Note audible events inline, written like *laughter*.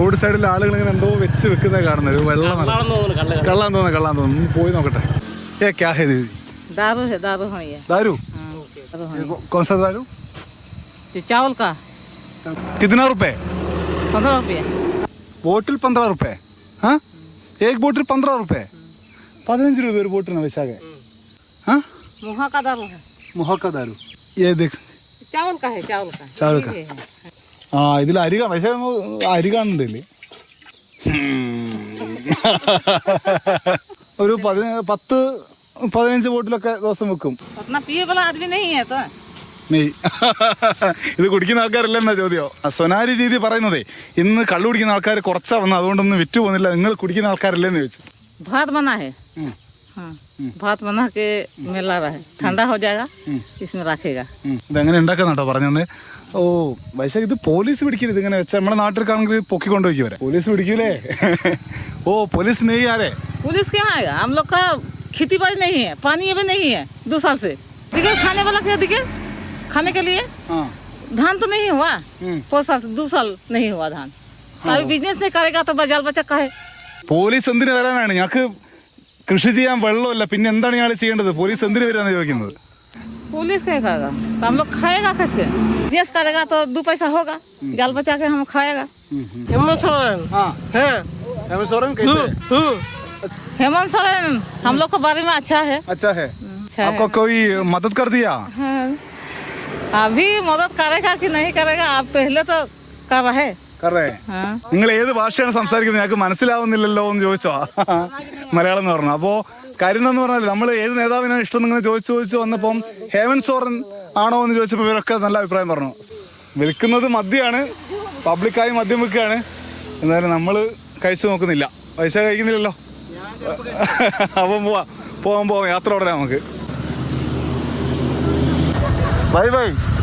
Road സൈഡിൽ ആളുകൾ ഇങ്ങനെ എന്തോ വെച്ച് വെക്കുന്നത് കാണുന്നത് ഒരു വെള്ളം നിറം. കള്ളാണെന്ന് തോന്നുന്നു കള്ള കള്ളാൻ തോന്നുന്നു കള്ളാൻ തോന്നുന്നു ഒന്ന് പോയി നോക്കട്ടെ ഏ ക്യാ ഹേ ദീദി दारू है दारू है ये दारू हाँ, दारू है ये कौ- कौन सा दारू ये चावल का कितना रुपए पंद्रह रुपये ബോട്ടിൽ പന്ത്രണ്ട് റുപ്യ ആ ഏക് ബോട്ടിൽ പന്ത്രണ്ട് റുപ്യ പതിനഞ്ച് രൂപ ഒരു ബോട്ടിന് വെച്ചാകെ ആ मुहा का दारू है മുഹക്ക ദാരു ഏ ദേഖ് चावल का है चावल का चावल का। ആ ഇതിൽ അരി പക്ഷേ അരി കാണുന്നില്ലേ? ഒരു പതി പത്ത് പതിനഞ്ച് ബോട്ടിലൊക്കെ ദിവസം വെക്കും. നെയ് ഇത് കുടിക്കുന്ന ആൾക്കാരല്ല എന്നാ ചോദ്യം? സ്വനാരി രീതി പറയുന്നതേ ഇന്ന് കള്ളു കുടിക്കുന്ന ആൾക്കാർ കുറച്ചാ വന്നു അതുകൊണ്ടൊന്നും വിറ്റ് പോകുന്നില്ല നിങ്ങൾ കുടിക്കുന്ന ആൾക്കാരല്ലെന്ന് ചോദിച്ചു. ഭാത് ബനാ ഭാത് ബനാ ഇതെങ്ങനെ ഉണ്ടാക്കുന്നുണ്ടോ പറഞ്ഞു ഓ പക്ഷേ ഇത് പോലീസ് പിടിക്കരുത് ഇങ്ങനെ വെച്ചാൽ നമ്മുടെ നാട്ടിൽ കാണുന്നത് പൊക്കിക്കൊണ്ട് വയ്ക്കും അവരെ പോലീസ് പിടിക്കൂലേ *laughs* ഓ പോലീസ് നെയ് ആരേ पुलिस कहाँ आएगा हम लोग का खेती बाड़ी नहीं है पानी भी नहीं है दो साल से देखिए खाने वाला क्या देखिए खाने के लिए ആ धान तो नहीं हुआ हम्म। पाँच साल से दो साल नहीं हुआ धान अभी बिजनेस नहीं करेगा तो बाजार बच्चा का है പോലീസ് എന്തിനു വരാനാണ് ഞങ്ങൾക്ക് കൃഷി ചെയ്യാൻ വെള്ളമില്ല പിന്നെ എന്താണ് ഞങ്ങൾ ചെയ്യേണ്ടത് പോലീസ് എന്തിനു വരാന്ന് ചോദിക്കുന്നത് पुलिस क्या करेगा तो हम लोग खाएगा कैसे बिजनेस करेगा तो दो पैसा होगा जाल बचा के हम खाएगा ആ हेमंत हेमंत सोरेन हम लोग के बारे में अच्छा है अच्छा है अच्छा आपको कोई मदद कर दिया हाँ। अभी मदद करेगा कि नहीं करेगा आप पहले तो कर रहे कर रहे हैं हाँ നിങ്ങൾ ഏത് ഭാഷയാണ് സംസാരിക്കുന്നത് ഞങ്ങൾക്ക് മനസ്സിലാവുന്നില്ലല്ലോ എന്ന് ചോദിച്ചോ മലയാളം എന്ന് പറഞ്ഞു അപ്പോൾ കാര്യം എന്ന് പറഞ്ഞാൽ നമ്മൾ ഏത് നേതാവിനാണ് ഇഷ്ടം നിങ്ങൾ ചോദിച്ചു ചോദിച്ചു വന്നപ്പം ഹേമൻ സോറൻ ആണോ എന്ന് ചോദിച്ചപ്പോൾ ഇവരൊക്കെ നല്ല അഭിപ്രായം പറഞ്ഞു. വിൽക്കുന്നത് മദ്യമാണ് പബ്ലിക്കായി മദ്യം വിൽക്കുകയാണ്. എന്നാലും നമ്മൾ കഴിച്ചു നോക്കുന്നില്ല. പൈസ കഴിക്കുന്നില്ലല്ലോ. അപ്പം പോവാം. പോവാൻ പോവാം. യാത്ര തുടരാം നമുക്ക്. Bye bye.